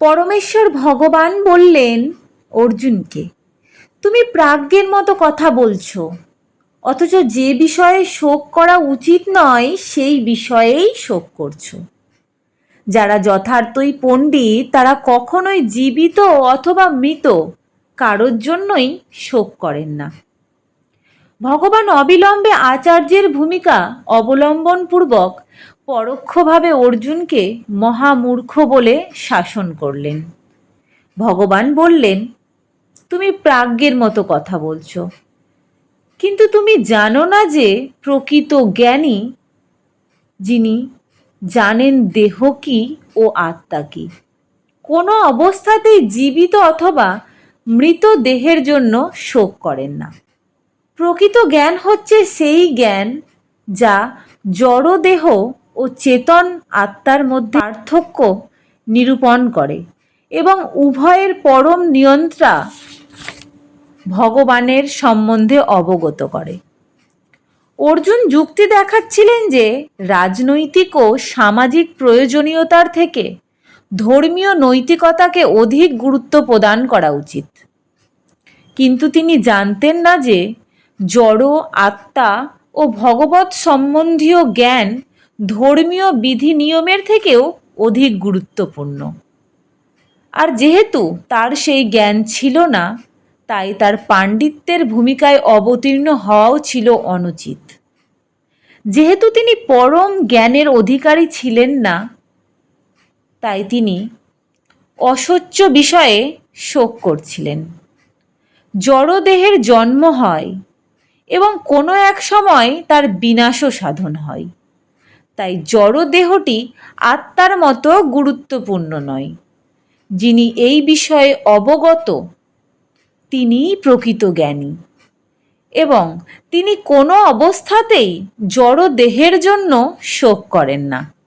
পরমেশ্বর ভগবান বললেন, অর্জুনকে, তুমি প্রাজ্ঞের মতো কথা বলছো। অথচ যে বিষয়ে শোক করা উচিত নয়, সেই বিষয়েই শোক করছ। যারা যথার্থই পণ্ডিত, তারা কখনোই জীবিত অথবা মৃত, কারোর জন্যই শোক করেন না। ভগবান অবিলম্বে আচার্যের ভূমিকা অবলম্বনপূর্বক পরোক্ষভাবে অর্জুনকে মহামূর্খ বলে শাসন করলেন। ভগবান বললেন, তুমি প্রাজ্ঞের মতো কথা বলছো। কিন্তু তুমি জানো না যে প্রকৃত জ্ঞানী, যিনি জানেন দেহ কি ও আত্মা কি। কোনো অবস্থাতেই জীবিত অথবা মৃত দেহের জন্য শোক করেন না। প্রকৃত জ্ঞান হচ্ছে সেই জ্ঞান যা জড় দেহ ও চেতন আত্মার মধ্যে পার্থক্য নিরূপণ করে এবং উভয়ের পরম নিয়ন্ত্রা ভগবানের সম্বন্ধে অবগত করে। অর্জুন যুক্তি দেখাচ্ছিলেন যে রাজনৈতিক ও সামাজিক প্রয়োজনীয়তার থেকে ধর্মীয় নৈতিকতাকে অধিক গুরুত্ব প্রদান করা উচিত। কিন্তু তিনি জানতেন না যে জড় আত্মা ও ভগবত সম্বন্ধীয় জ্ঞান ধর্মীয় বিধি নিয়মের থেকেও অধিক গুরুত্বপূর্ণ। আর যেহেতু তার সেই জ্ঞান ছিল না, তাই তার পাণ্ডিত্যের ভূমিকায় অবতীর্ণ হওয়াও ছিল অনুচিত। যেহেতু তিনি পরম জ্ঞানের অধিকারী ছিলেন না, তাই তিনি অসহ্য বিষয়ে শোক করছিলেন। জড়দেহের জন্ম হয় এবং কোনো এক সময় তার বিনাশও সাধন হয়। তাই জড়দেহটি আত্মার মতো গুরুত্বপূর্ণ নয়। যিনি এই বিষয়ে অবগত, তিনিই প্রকৃত জ্ঞানী। এবং তিনি কোনো অবস্থাতেই জড় দেহের জন্য শোক করেন না।